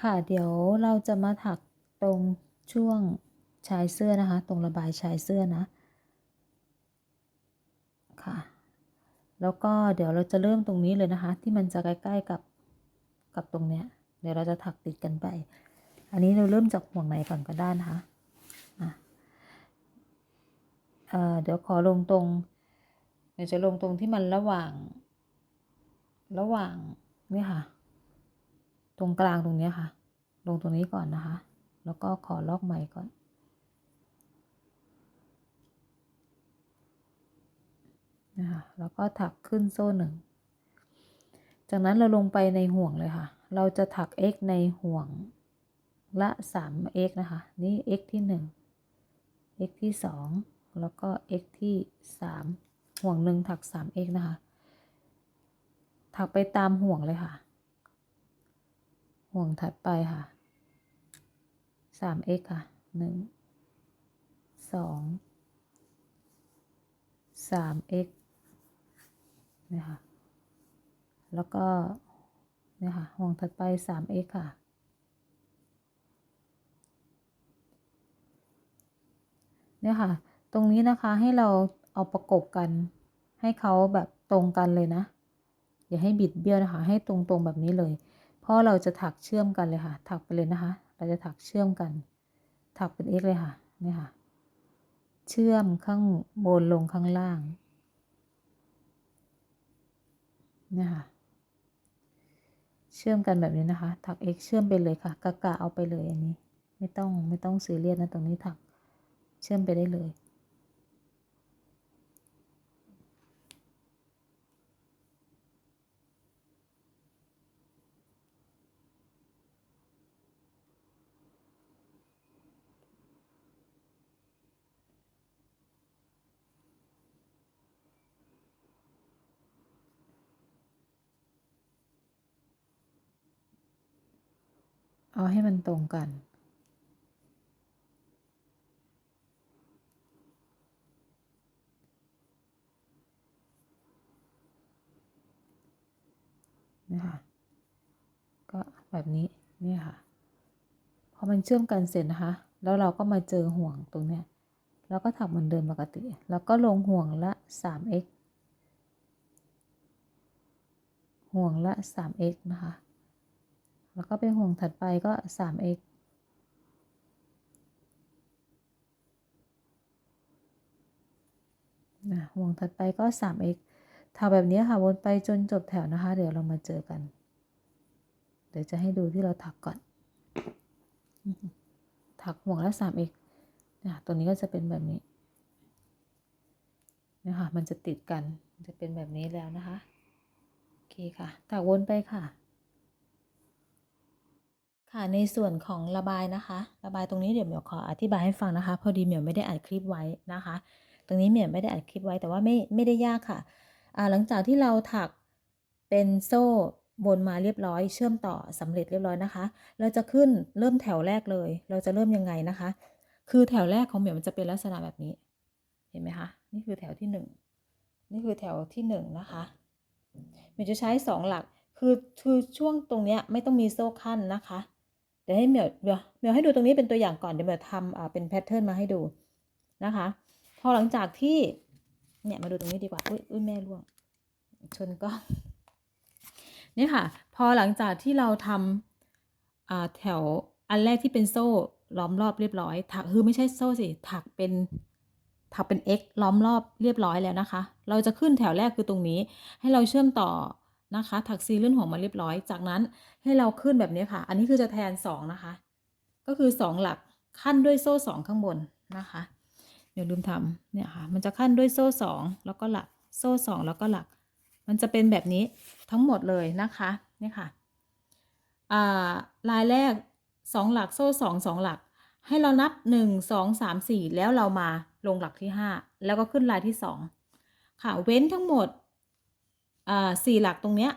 ค่ะเดี๋ยวเราจะมาถักตรงช่วงชายเสื้อนะคะ ตรงระบายชายเสื้อนะค่ะ แล้วก็เดี๋ยวเราจะเริ่มตรงนี้เลยนะคะ ที่มันจะใกล้ๆกับกับตรงเนี้ย เดี๋ยวเราจะถักติดกันไป อันนี้เราเริ่มจากห่วงไหนก่อนก็ได้นะคะอะเเดี๋ยวขอลงตรง เดี๋ยวจะลงตรงที่มันระหว่าง ระหว่างเนี่ยค่ะ ตรงกลางตรงนี้ค่ะ ลงตรงนี้ก่อนนะคะ แล้วก็ขอลอกใหม่ก่อนนะคะแล้วก็ถักขึ้นโซ่หนึ่ง จากนั้นเราลงไปในห่วงเลยค่ะ เราจะถัก x ในห่วงละ 3x นะคะ นี่ x ที่ 1 x ที่ 2 แล้วก็ x ที่ 3 ห่วงหนึ่งถัก 3x นะคะ ถักไปตามห่วงเลยค่ะ ห่วงถัดไปค่ะ 3x ค่ะ 1 2 3x เนี่ยค่ะแล้วก็เนี่ยค่ะ ห่วงถัดไป 3x ค่ะ เนี่ยค่ะ ตรงนี้นะคะให้เราเอาประกบกัน ให้เขาแบบตรงกันเลยนะ อย่าให้บิดเบี้ยวนะคะ ให้ตรงๆแบบนี้เลย เพราะเราจะถักเชื่อมกันเลยค่ะ ถักไปเลยนะคะ เราจะถักเชื่อมกัน ถักเป็น x เลยค่ะนี่ค่ะ เชื่อมข้างบนลงข้างล่างนี่ค่ะ เชื่อมกันแบบนี้นะคะ ถัก x เชื่อมไปเลยค่ะ กะกะเอาไปเลยอันนี้ ไม่ต้องไม่ต้องซีเรียสนะตรงนี้ถักเชื่อมไปได้เลย เอาให้มันตรงกันเนี่ยค่ะก็แบบนี้นี่ค่ะ พอมันเชื่อมกันเสร็จนะคะ แล้วเราก็มาเจอห่วงตรงเนี้ยแล้วก็ถักเหมือนเดิมปกติ แล้วก็ลงห่วงละ 3x ห่วงละ 3x นะคะ แล้วก็เป็นห่วงถัดไปก็ 3x นะห่วงถัดไปก็ 3x ทำแบบนี้ค่ะวนไปจนจบแถวนะคะ เดี๋ยวเรามาเจอกัน เดี๋ยวจะให้ดูที่เราถักก่อน ถักห่วงละ 3x นะตัวนี้ก็จะเป็นแบบนี้นะคะมันจะติดกันจะเป็นแบบนี้แล้วนะคะ โอเคค่ะถักวนไปค่ะ ค่ะในส่วนของระบายนะคะ ระบายตรงนี้เดี๋ยวเหมียวขออธิบายให้ฟังนะคะ พอดีเหมียวไม่ได้อัดคลิปไว้นะคะ ตรงนี้เหมียวไม่ได้อัดคลิปไว้แต่ว่าไม่ไม่ได้ยากค่ะอ่าหลังจากที่เราถักเป็นโซ่บนมาเรียบร้อย เชื่อมต่อสำเร็จเรียบร้อยนะคะ เราจะขึ้นเริ่มแถวแรกเลย เราจะเริ่มยังไงนะคะ คือแถวแรกของเหมียวมันจะเป็นลักษณะแบบนี้ เห็นไหมคะนี่คือแถวที่หนึ่งนี่คือแถวที่หนึ่งนะคะเหมียวจะใช้สองหลักคือคือช่วงตรงเนี้ยไม่ต้องมีโซ่ขั้นนะคะ เดี๋ยวให้เหมียวเดี๋ยวเหมียวให้ดูตรงนี้เป็นตัวอย่างก่อนเดี๋ยวเหมียวทำเป็นแพทเทิร์นมาให้ดูนะคะ พอหลังจากที่เนี่ยมาดูตรงนี้ดีกว่าอุ้ยอุ้ยแม่ร่วง ชนก็นี่ค่ะ พอหลังจากที่เราทำแถวอันแรกที่เป็นโซ่ล้อมรอบเรียบร้อย ถักคือไม่ใช่โซ่สิถักเป็นถักเป็น x ล้อมรอบเรียบร้อยแล้วนะคะ เราจะขึ้นแถวแรกคือตรงนี้ ให้เราเชื่อมต่อ นะคะ ถักซีเลื่อนหัวมาเรียบร้อย จากนั้นให้เราขึ้นแบบนี้ค่ะ อันนี้คือจะแทนสองนะคะ ก็คือสองหลักขั้นด้วยโซ่สองข้างบนนะคะเดี๋ยวลืมทำเนี่ยค่ะ มันจะขั้นด้วยโซ่สองแล้วก็หลัก โซ่สองแล้วก็หลัก มันจะเป็นแบบนี้ทั้งหมดเลยนะคะเนี่ยค่ะลายแรกสองหลักโซ่สองสองหลัก ให้เรานับหนึ่งสองสามสี่แล้วเรามาลงหลักที่ห้าแล้วก็ขึ้นลายที่สองค่ะ เว้นทั้งหมด สี่หลักตรงเนี้ย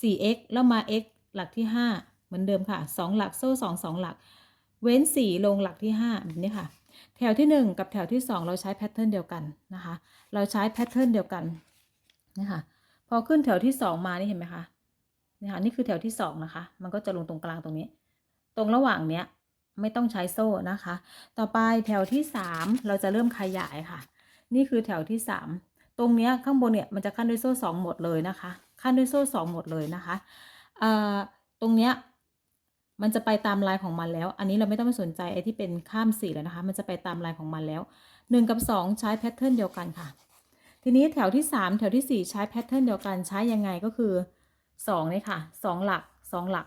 สี่ x แล้วมา x หลักที่ห้าเหมือนเดิมค่ะสองหลักโซ่สองสองหลัก เว้นสี่ลงหลักที่ห้าแบบนี้ค่ะ แถวที่ 1 กับแถวที่ 2 เราใช้แพทเทิร์นเดียวกันนะคะ เราใช้แพทเทิร์นเดียวกันนะคะพอขึ้นแถวที่ 2 มานี่เห็นไหมคะนี่ค่ะนี่คือแถวที่ 2 นะคะ มันก็จะลงตรงกลางตรงนี้ ตรงระหว่างเนี้ยไม่ต้องใช้โซ่นะคะ ต่อไปแถวที่ 3 เราจะเริ่มขยายค่ะ นี่คือแถวที่ 3 ตรงเนี้ยข้างบนเนี่ยมันจะขั้นด้วยโซ่2หมดเลยนะคะ ขั้นด้วยโซ่2หมดเลยนะคะตรงเนี้ยมันจะไปตามลายของมันแล้ว อันนี้เราไม่ต้องไปสนใจไอ้ที่เป็นข้ามสี่แล้วนะคะ มันจะไปตามลายของมันแล้ว 1 กับ 2 ใช้แพทเทิร์นเดียวกันค่ะ ทีนี้แถวที่ 3 แถวทีสี่4 ใช้แพทเทิร์นเดียวกันใช้ยังไงก็คือ2นี่ค่ะ 2 หลัก 2 หลัก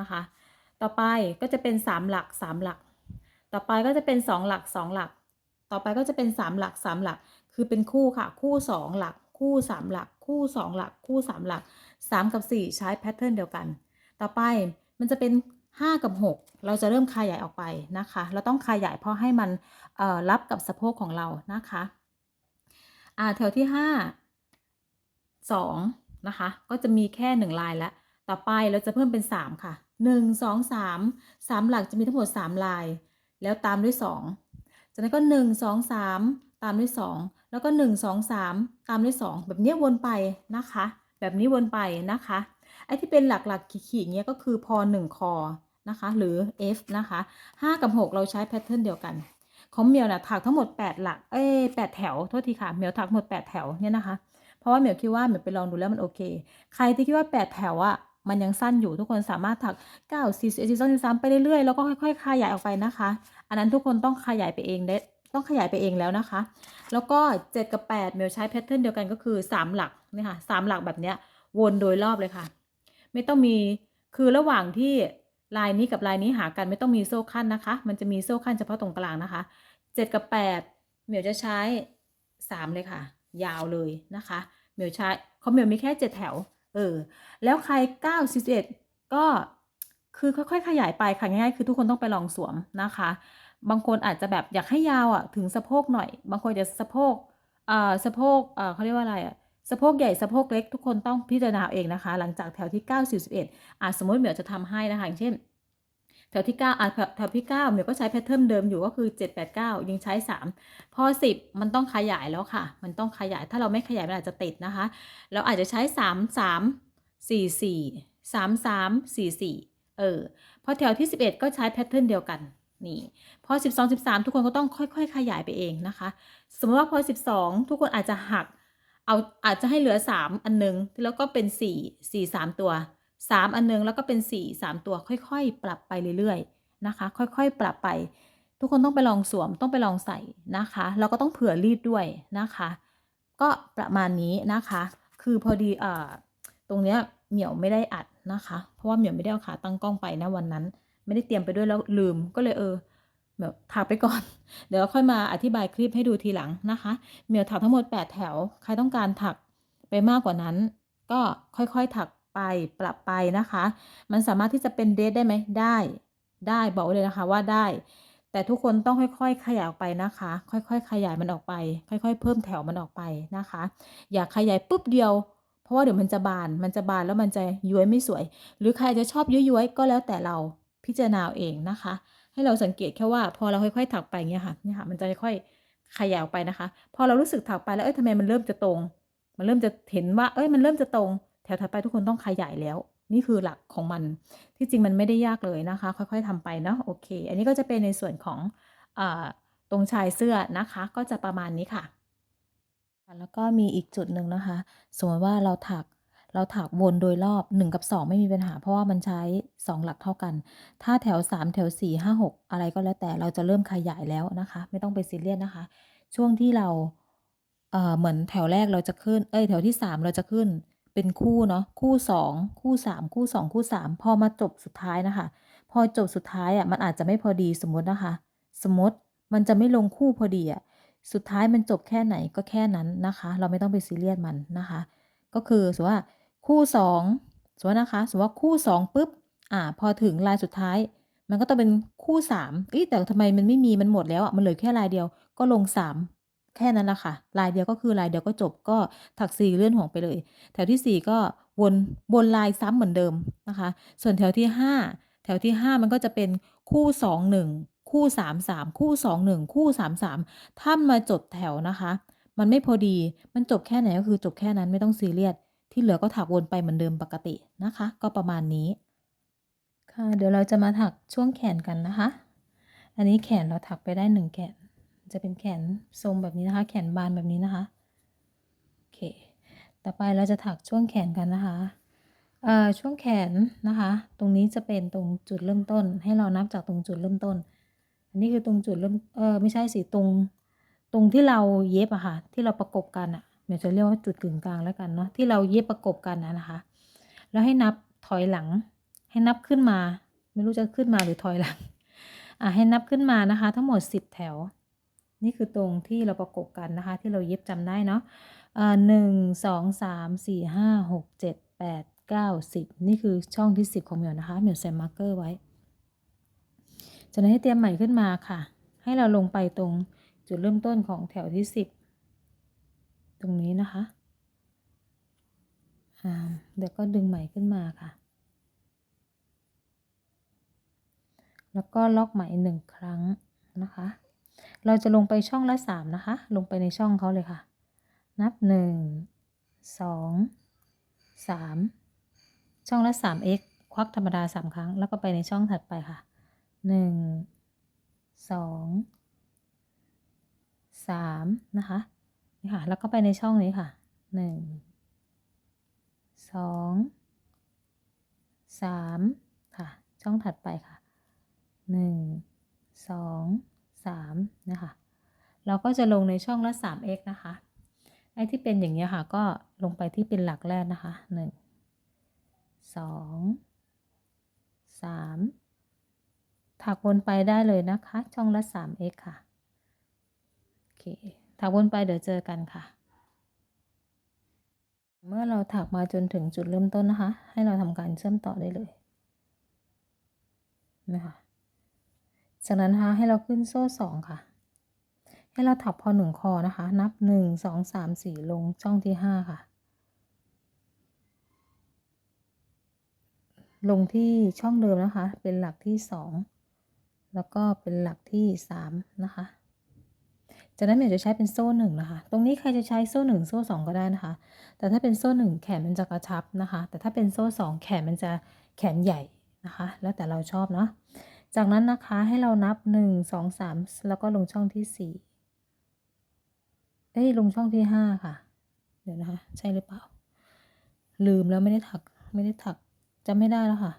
นะคะ ต่อไปก็จะเป็น 3 หลัก 3 หลัก ต่อไปก็จะเป็น 2 หลัก 2 หลัก ต่อไปก็จะเป็น 3 หลัก 3 หลัก คือเป็นคู่ค่ะ คู่2หลัก คู่3หลัก คู่2หลัก คู่3หลัก3กับ4ใช้แพทเทิร์นเดียวกัน ต่อไปมันจะเป็น5กับ6เราจะเริ่มขยายออกไปนะคะ เราต้องขยายเพราะให้มันรับกับสะโพกของเรานะคะอ่าแถวที่5 2นะคะ ก็จะมีแค่1ลายแล้วต่อไปเราจะเพิ่มเป็น3ค่ะ1 2 3 3หลักจะมีทั้งหมด3ลาย แล้วตามด้วย2จากนั้นก็1 2 3 ตามด้วย 2 แล้วก็ 1 2 3 ตามด้วย 2 แบบนี้วนไปนะคะ แบบนี้วนไปนะคะ ไอ้ที่เป็นหลักๆขีดๆเนี้ยก็คือพอ 1 คอนะคะ หรือ F นะคะ 5 กับ 6 เราใช้แพทเทิร์นเดียวกัน ของเมียวนะถักทั้งหมด 8 หลัก เอ้ย8แถว โทษทีค่ะ เมียวถักหมด 8 แถวเนี่ยนะคะ เพราะว่าเมียวคิดว่าเมียวไปลองดูแล้วมันโอเค ใครที่คิดว่า 8 แถวอะมันยังสั้นอยู่ทุกคนสามารถถัก 9 4 1 2 3ไปเรื่อยๆ แล้วก็ค่อยๆ ขยายออกไปนะคะ อันนั้นทุกคนต้องขยายไปเองได้ ต้องขยายไปเองแล้วนะคะ แล้วก็ 7 กับ 8 เมลใช้แพทเทิร์นเดียวกันก็คือ 3 หลักนี่ค่ะ3หลักแบบเนี้ยวนโดยรอบเลยค่ะ ไม่ต้องมีคือระหว่างที่ลายนี้กับลายนี้หากันไม่ต้องมีโซ่ขั้นนะคะ มันจะมีโซ่ขั้นเฉพาะตรงกลางนะคะ 7 กับ 8เหมียวจะใช้ 3 เลยค่ะ ยาวเลยนะคะเหมียวใช้เขาเหมียวมีแค่ 7 แถว เออ แล้วใคร9 41ก็คือค่อยๆขยายไปค่ะง่ายๆคือทุกคนต้องไปลองสวมนะคะ บางคนอาจจะแบบอยากให้ยาวอะถึงสะโพกหน่อย บางคนจะสะโพกอ่อสะโพกอ่อเขาเรียกว่าอะไรอะสะโพกใหญ่สะโพกเล็กทุกคนต้องพิจารณาเองนะคะ หลังจากแถวที่9 41อะสมมติเหมียวจะทำให้นะคะอย่างเช่น แถวที่9อะแถวแถวที่9เหมียวก็ใช้แพทเทิร์นเดิมอยู่ก็คือ 7 8 9 ยังใช้ 3 พอ 10 มันต้องขยายแล้วค่ะ มันต้องขยายถ้าเราไม่ขยายมันอาจจะติดนะคะ เราอาจจะใช้ 3 3 4 4 3 3 4 4เออพอแถวที่ 11 ก็ใช้แพทเทิร์นเดียวกัน นี่พอ 12 13 ทุกคนก็ต้องค่อย ๆ ขยายไปเองนะคะ สมมติว่าพอ 12 ทุกคนอาจจะหัก เอาอาจจะให้เหลือ 3 อันนึง แล้วก็เป็น 4 4 3 ตัว 3 อันนึงแล้วก็เป็น 4 3 ตัว ค่อยๆ ปรับไปเรื่อยๆนะคะ ค่อยๆ ปรับไป ทุกคนต้องไปลองสวมต้องไปลองใส่นะคะแล้วก็ต้องเผื่อรีดด้วยนะคะ ก็ประมาณนี้นะคะ คือพอดีอ่อตรงเนี้ยเหมียวไม่ได้อัดนะคะ เพราะว่าเหมียวไม่ได้เอาขาตั้งกล้องไปนะวันนั้น ไม่ได้เตรียมไปด้วยแล้วลืมก็เลยเออแบบถักไปก่อน เดี๋ยวค่อยมาอธิบายคลิปให้ดูทีหลังนะคะเมียวถักทั้งหมด 8 แถว ใครต้องการถักไปมากกว่านั้น ก็ค่อยๆถักไปปรับไปนะคะ มันสามารถที่จะเป็นเดทได้ไหมได้ ได้บอกเลยนะคะว่าได้ แต่ทุกคนต้องค่อยๆ ขยายออกไปนะคะ ค่อยๆ ขยายมันออกไป ค่อย ๆ เพิ่มแถวมันออกไปนะคะ อย่าขยายปุ๊บเดียว เพราะว่าเดี๋ยวมันจะบาน มันจะบานแล้วมันจะย้วยไม่สวย หรือใครจะชอบย้วยๆก็แล้วแต่เรา พิจารณาเอาเองนะคะ ให้เราสังเกตแค่ว่าพอเราค่อยๆถักไปเงี้ยค่ะเนี่ยค่ะมันจะค่อยๆขยายออกไปนะคะ พอเรารู้สึกถักไปแล้วเอ้ยทำไมมันเริ่มจะตรง มันเริ่มจะเห็นว่า เอ้ยมันเริ่มจะตรง แถวถัดไปทุกคนต้องขยายแล้ว นี่คือหลักของมัน ที่จริงมันไม่ได้ยากเลยนะคะ ค่อยๆทำไปเนาะโอเค อันนี้ก็จะเป็นในส่วนของอตรงชายเสื้อนะคะ ก็จะประมาณนี้ค่ะ แล้วก็มีอีกจุดหนึ่งนะคะ สมมติว่าเราถัก เราถักวนโดยรอบ 1 กับ 2 ไม่มีปัญหา เพราะว่ามันใช้ 2 หลักเท่ากัน ถ้าแถว 3 แถว 4 5 6 อะไรก็แล้วแต่เราจะเริ่มขยายแล้วนะคะ ไม่ต้องไปซีเรียสนะคะ ช่วงที่เราเอ่อเหมือนแถวแรกเราจะขึ้น เอ้ยแถวที่ 3 เราจะขึ้นเป็นคู่เนาะคู่ 2 คู่ 3 คู่ 2 คู่ 3 พอมาจบสุดท้ายนะคะ พอจบสุดท้ายอะมันอาจจะไม่พอดีสมมตินะคะ สมมติมันจะไม่ลงคู่พอดีอะสุดท้ายมันจบแค่ไหนก็แค่นั้นนะคะ เราไม่ต้องไปซีเรียสมันนะคะ ก็คือสมมติว่า คู่ 2 สมมตินะคะ สมมติว่าคู่ 2ปุ๊บ อ่า พอถึงลายสุดท้าย มันก็ต้องเป็นคู่3เอ๊ะแต่ทำไมมันไม่มีมันหมดแล้วอะมันเหลือแค่ลายเดียวก็ลง 3 แค่นั้นแหละค่ะ ลายเดียวก็คือลายเดียวก็จบก็ถัก4เลื่อนห่วงไปเลย แถวที่ 4 ก็วนวนลายซ้ำเหมือนเดิมนะคะ ส่วนแถวที่ 5 แถวที่ 5 มันก็จะเป็นคู่ 2 1คู่3 3คู่2 1คู่3 3ถ้ามาจบแถวนะคะ มันไม่พอดีมันจบแค่ไหนก็คือจบแค่นั้นไม่ต้องซีเรียส ที่เหลือก็ถักวนไปเหมือนเดิมปกตินะคะ ก็ประมาณนี้คค่ะ เดี๋ยวเราจะมาถักช่วงแขนกันนะคะ อันนี้แขนเราถักไปได้หนึ่งแขน จะเป็นแขนทรงแบบนี้นะคะ แขนบานแบบนี้นะคะโอเค ต่อไปเราจะถักช่วงแขนกันนะคะเอ่อช่วงแขนนะคะ ตรงนี้จะเป็นตรงจุดเริ่มต้น ให้เรานับจากตรงจุดเริ่มต้น อันนี้คือตรงจุดเริ่มเออไม่ใช่สิตรง ตรงที่เราเย็บอะค่ะ ที่เราประกบกันอะ เดี๋ยวจะเรียกว่าจุดกึ่งกลางแล้วกันเนาะที่เราเย็บประกบกันนะนะคะ แล้วให้นับถอยหลัง ให้นับขึ้นมา ไม่รู้จะขึ้นมาหรือถอยหลังอะให้นับขึ้นมานะคะ ทั้งหมด 10 แถว นี่คือตรงที่เราประกบกันนะคะ ที่เราเย็บจำได้เนาะอ่าหนึ่งสองสามสี่ห้าหกเจ็ดแปดเก้าสิบนี่คือช่องที่สิบของเหมียวนะคะเหมียวใส่มาร์กเกอร์ไว้จากนั้นให้เตรียมใหม่ขึ้นมาค่ะ ให้เราลงไปตรงจุดเริ่มต้นของแถวที่สิบ ตรงนี้นะคะเดี๋ยวก็ดึงใหม่ขึ้นมาค่ะ แล้วก็ล็อกไหมหนึ่งครั้งนะคะ เราจะลงไปช่องละสามนะคะ ลงไปในช่องเขาเลยค่ะ นับหนึ่งสองสามช่องละสาม x ควักธรรมดาสามครั้ง แล้วก็ไปในช่องถัดไปค่ะหนึ่งสองสามนะคะ นี่ค่ะ แล้วก็ไปในช่องนี้ค่ะหนึ่งสองสามค่ะ ช่องถัดไปค่ะหนึ่งสองสามนะคะ เราก็จะลงในช่องละ 3x นะคะ ไอ้ที่เป็นอย่างนี้ยค่ะ ก็ลงไปที่เป็นหลักแรกนะคะหนึ่งสองสามถักวนไปได้เลยนะคะ ช่องละ 3x ค่ะ โอเค ถักวนไปเดี๋ยวเจอกันค่ะ เมื่อเราถักมาจนถึงจุดเริ่มต้นนะคะ ให้เราทำการเชื่อมต่อได้เลยนะคะจากนั้นนะคะให้เราขึ้นโซ่สองค่ะ ให้เราถักพอหนึ่งคอนะคะ นับหนึ่งสองสามสี่ลงช่องที่ห้าค่ะ ลงที่ช่องเดิมนะคะ เป็นหลักที่สองแล้วก็เป็นหลักที่สามนะคะ จากนั้นเดี๋ยวจะใช้เป็นโซ่หนึ่งนะคะ ตรงนี้ใครจะใช้โซ่หนึ่งโซ่สองก็ได้นะคะ แต่ถ้าเป็นโซ่หนึ่งแขนมันจะกระชับนะคะ แต่ถ้าเป็นโซ่สองแขนมันจะแขนใหญ่นะคะ แล้วแต่เราชอบเนาะ จากนั้นนะคะให้เรานับหนึ่งสองสามแล้วก็ลงช่องที่สี่เอ้ยลงช่องที่ห้าค่ะ เดี๋ยวนะคะ ใช่หรือเปล่า ลืมแล้วไม่ได้ถักไม่ได้ถักจำไม่ได้แล้วค่ะ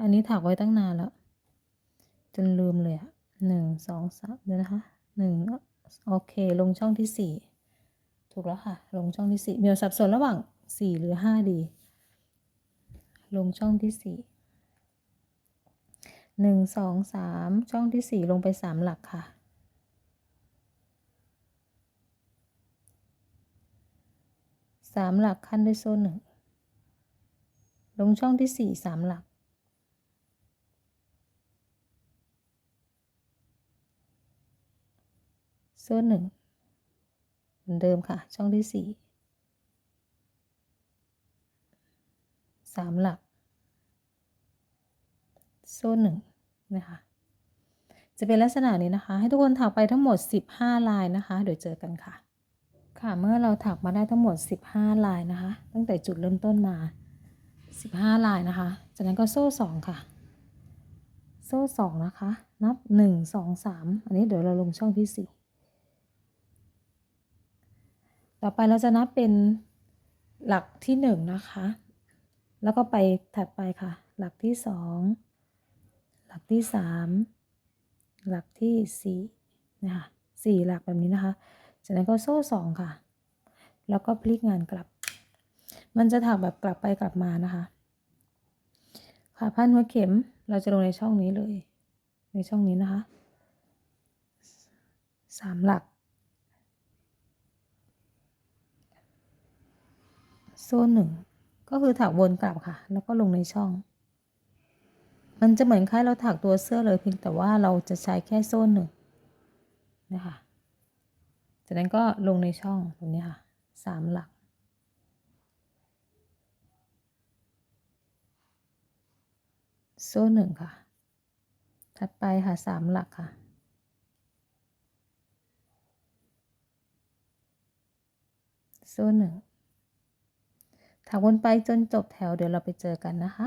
อันนี้ถักไว้ตั้งนานแล้ว จนลืมเลยอะหนึ่งสองสามเดี๋ยวนะคะ หนึ่งโอเค ลงช่องที่สี่ถูกแล้วค่ะ ลงช่องที่สี่เมียวสับสนระหว่างสี่หรือห้าดี ลงช่องที่สี่หนึ่งสองสามช่องที่สี่ลงไปสามหลักค่ะสามหลักขั้นด้วยโซ่หนึ่งลงช่องที่สี่สามหลัก โซ่หนึ่งเหมือนเดิมค่ะ ช่องที่สี่สามหลัก โซ่หนึ่งนะคะ จะเป็นลักษณะนี้นะคะ ให้ทุกคนถักไปทั้งหมด 15 ลายนะคะ เดี๋ยวเจอกันค่ะ ค่ะ เมื่อเราถักมาได้ทั้งหมด 15 ลายนะคะ ตั้งแต่จุดเริ่มต้นมา 15 ลายนะคะ จากนั้นก็โซ่ 2 ค่ะ โซ่ 2 นะคะ นับ 1 2 3 อันนี้เดี๋ยวเราลงช่องที่ 4 ต่อไปเราจะนับเป็นหลักที่1นะคะ แล้วก็ไปถัดไปค่ะ หลักที่2หลักที่3หลักที่4นะคะ4หลักแบบนี้นะคะจากนั้นก็โซ่2ค่ะ แล้วก็พลิกงานกลับ มันจะถักแบบกลับไปกลับมานะคะ ค่ะพันหัวเข็มเราจะลงในช่องนี้เลย ในช่องนี้นะคะสามหลัก โซ่หนึ่งก็คือถักวนกลับค่ะ แล้วก็ลงในช่อง มันจะเหมือนคล้ายเราถักตัวเสื้อเลยเพียงแต่ว่าเราจะใช้แค่โซ่หนึ่งนะคะจากนั้นก็ลงในช่องตรงนี้ค่ะสามหลัก โซ่หนึ่งค่ะ ถัดไปค่ะสามหลักค่ะโซ่หนึ่ง ถักวนไปจนจบแถวเดี๋ยวเราไปเจอกันนะคะ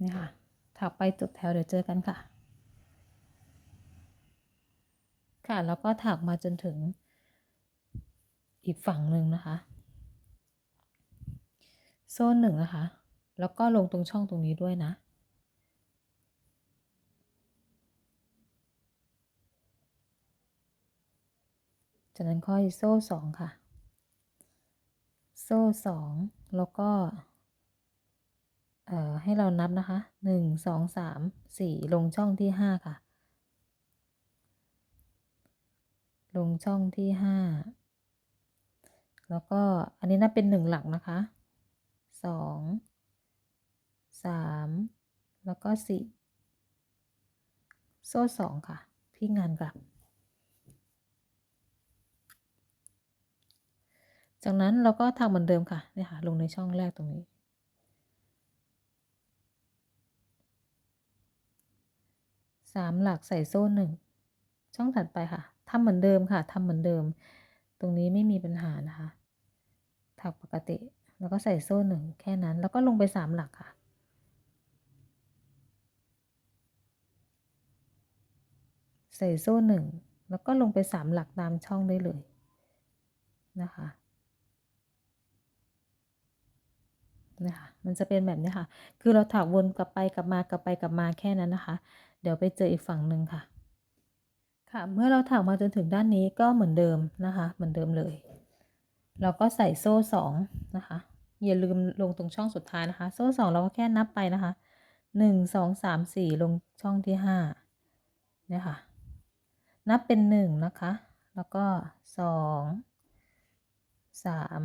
นี่ค่ะ ถักไปจบแถวเดี๋ยวเจอกันค่ะ ค่ะแล้วก็ถักมาจนถึงอีกฝั่งหนึ่งนะคะ โซนหนึ่งนะคะ แล้วก็ลงตรงช่องตรงนี้ด้วยนะ จากนั้นค่อยโซ่สองค่ะ โซ่สองแล้วก็ให้เรานับนะคะหนึ่งสองสามสี่ลงช่องที่ห้าค่ะ ลงช่องที่ห้าแล้วก็อันนี้นับเป็นหนึ่งหลักนะคะสองสามแล้วก็สี่โซ่สองค่ะ พี่งานกลับ จากนั้นเราก็ทำเหมือนเดิมค่ะเนี่ยค่ะลงในช่องแรกตรงนี้ สามหลักใส่โซ่หนึ่ง ช่องถัดไปค่ะทำเหมือนเดิมค่ะทำเหมือนเดิม ตรงนี้ไม่มีปัญหานะคะ ถักปกติ แล้วก็ใส่โซ่หนึ่งแค่นั้น แล้วก็ลงไปสามหลักค่ะใส่โซ่หนึ่งแล้วก็ลงไปสามหลักตามช่องได้เลยนะคะ นะคะมันจะเป็นแบบนี้ค่ะ คือเราถักวนกลับไปกลับมากลับไปกลับมาแค่นั้นนะคะ เดี๋ยวไปเจออีกฝั่งหนึ่งค่ะ ค่ะ เมื่อเราถักมาจนถึงด้านนี้ก็เหมือนเดิมนะคะ เหมือนเดิมเลย เราก็ใส่โซ่สองนะคะ อย่าลืมลงตรงช่องสุดท้ายนะคะ โซ่สองเราก็แค่นับไปนะคะหนึ่งสองสามสี่ลงช่องที่ห้าเนี่ยค่ะ นับเป็นหนึ่งนะคะ แล้วก็สองสาม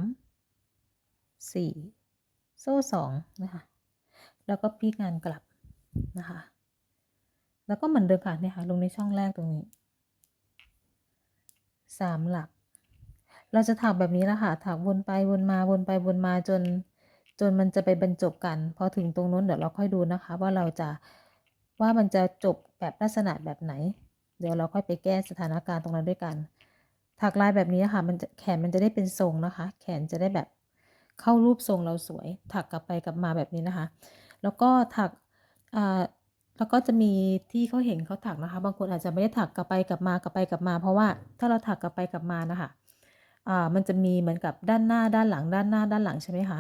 สี่ โซ่สองนะคะแล้วก็พลิกงานกลับนะคะ แล้วก็เหมือนเดิมค่ะเนี่ยค่ะลงในช่องแรกตรงนี้สามหลัก เราจะถักแบบนี้ละค่ะถักวนไปวนมาวนไปวนมาจนจนมันจะไปบรรจบกัน พอถึงตรงนู้นเดี๋ยวเราค่อยดูนะคะ ว่าเราจะว่ามันจะจบแบบลักษณะแบบไหน เดี๋ยวเราค่อยไปแก้สถานการณ์ตรงนั้นด้วยกัน ถักลายแบบนี้ค่ะ มันจะแขนมันจะได้เป็นทรงนะคะ แขนจะได้แบบ เข้ารูปทรงเราสวย ถักกลับไปกลับมาแบบนี้นะคะ แล้วก็ถักแล้วก็จะมีที่เขาเห็นเขาถักนะคะ บางคนอาจจะไม่ได้ถักกลับไปกลับมากลับไปกลับมา เพราะว่าถ้าเราถักกลับไปกลับมานะคะมันจะมีเหมือนกับด้านหน้าด้านหลัง ด้านหน้าด้านหลังใช่ไหมคะ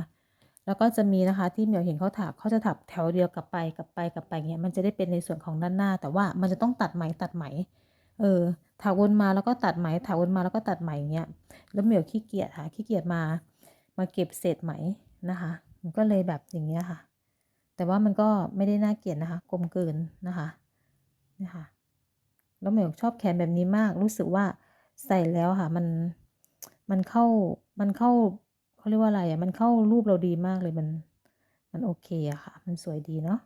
แล้วก็จะมีนะคะที่เหมียวเห็นเขาถักเขาจะถักแถวเดียวกลับไปกลับไปกลับไปเงี้ยมันจะได้เป็นในส่วนของด้านหน้า แต่ว่ามันจะต้องตัดไหมตัดไหมเออถักวนมาแล้วก็ตัดไหมถักวนมาแล้วก็ตัดไหมเงี้ยแล้วเหมียวขี้เกียจค่ะขี้เกียจมา มาเก็บเศษไหมนะคะ มันก็เลยแบบอย่างเงี้ยค่ะ แต่ว่ามันก็ไม่ได้น่าเกลียดนะคะ กลมเกินนะคะนี่ค่ะแล้วเหมียวชอบแขนแบบนี้มาก รู้สึกว่าใส่แล้วค่ะ มันมันเข้ามันเข้าเขาเรียกว่าอะไรอะมันเข้ารูปเราดีมากเลยมัน มันโอเคอะค่ะ มันสวยดีเนาะ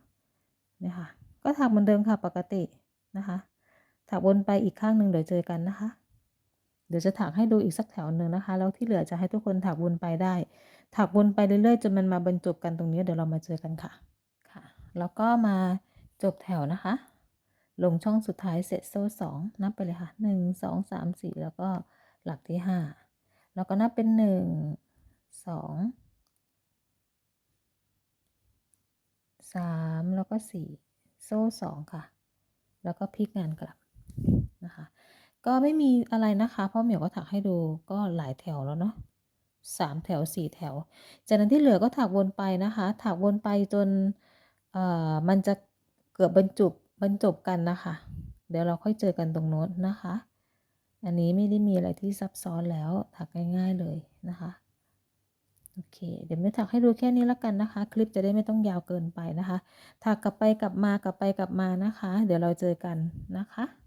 นี่ค่ะ ก็ถักเหมือนเดิมค่ะปกตินะคะถักวนไปอีกข้างหนึ่งเดี๋ยวเจอกันนะคะ เดี๋ยวจะถักให้ดูอีกสักแถวหนึ่งนะคะ แล้วที่เหลือจะให้ทุกคนถักวนไปได้ ถักวนไปเรื่อยๆจนมันมาบรรจบกันตรงนี้เดี๋ยวเรามาเจอกันค่ะค่ะ แล้วก็มาจบแถวนะคะ ลงช่องสุดท้ายเสร็จโซ่สองนับไปเลยค่ะหนึ่งสองสามสี่แล้วก็หลักที่ห้าแล้วก็นับเป็นหนึ่งสองสามแล้วก็สี่โซ่สองค่ะ แล้วก็พลิกงานกลับ ก็ไม่มีอะไรนะคะพราะเหมียวก็ถักให้ดูก็หลายแถวแล้วเนาะสามแถวสี่แถว จากนั้นที่เหลือก็ถักวนไปนะคะ ถักวนไปจนเอ่อมันจะเกือบบรรจุบรรจบกันนะคะ เดี๋ยวเราค่อยเจอกันตรงโน้นนะคะ อันนี้ไม่ได้มีอะไรที่ซับซ้อนแล้วถักง่าย ๆเลยนะคะโอเค เดี๋ยวไม่ถักให้ดูแค่นี้แล้วกันนะคะ คลิปจะได้ไม่ต้องยาวเกินไปนะคะ ถักกลับไปกลับมากลับไปกลับมานะคะ เดี๋ยวเราเจอกันนะคะ